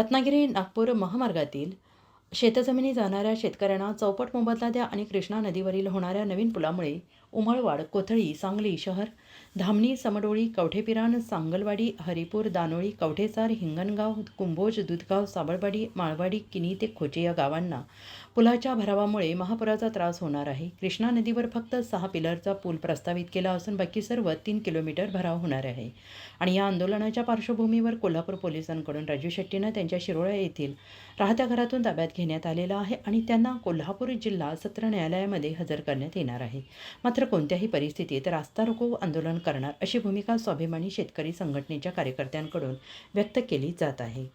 रत्नागिरी नागपूर महामार्गातील शेतजमिनी जाणाऱ्या शेतकऱ्यांना चौपट मोबदला द्या आणि कृष्णा नदीवरील होणाऱ्या नवीन पुलामुळे उमळवाड कोथळी सांगली शहर धामणी समडोळी कवठेपिरान सांगलवाडी हरिपूर दानोळी कवठेसार हिंगणगाव कुंभोज दुधगाव साबळवाडी माळवाडी किनी ते खोचे या गावांना पुलाच्या भरावामुळे महापुराचा त्रास होणार आहे. कृष्णा नदीवर फक्त सहा पिलरचा पूल प्रस्तावित केला असून बाकी सर्व तीन किलोमीटर भराव होणार आहे. आणि या आंदोलनाच्या पार्श्वभूमीवर कोल्हापूर पोलिसांकडून राजू शेट्टीनं त्यांच्या शिरोळ्या येथील राहत्या घरातून ताब्यात घेण्यात आलेला आहे आणि त्यांना कोल्हापूर जिल्हा सत्र न्यायालयामध्ये हजर करण्यात येणार आहे. मात्र कोणत्याही परिस्थितीत रास्ता रोको आंदोलन करणार अशी भूमिका स्वाभिमानी शेतकरी संघटनेच्या कार्यकर्त्यांकडून व्यक्त केली जात आहे.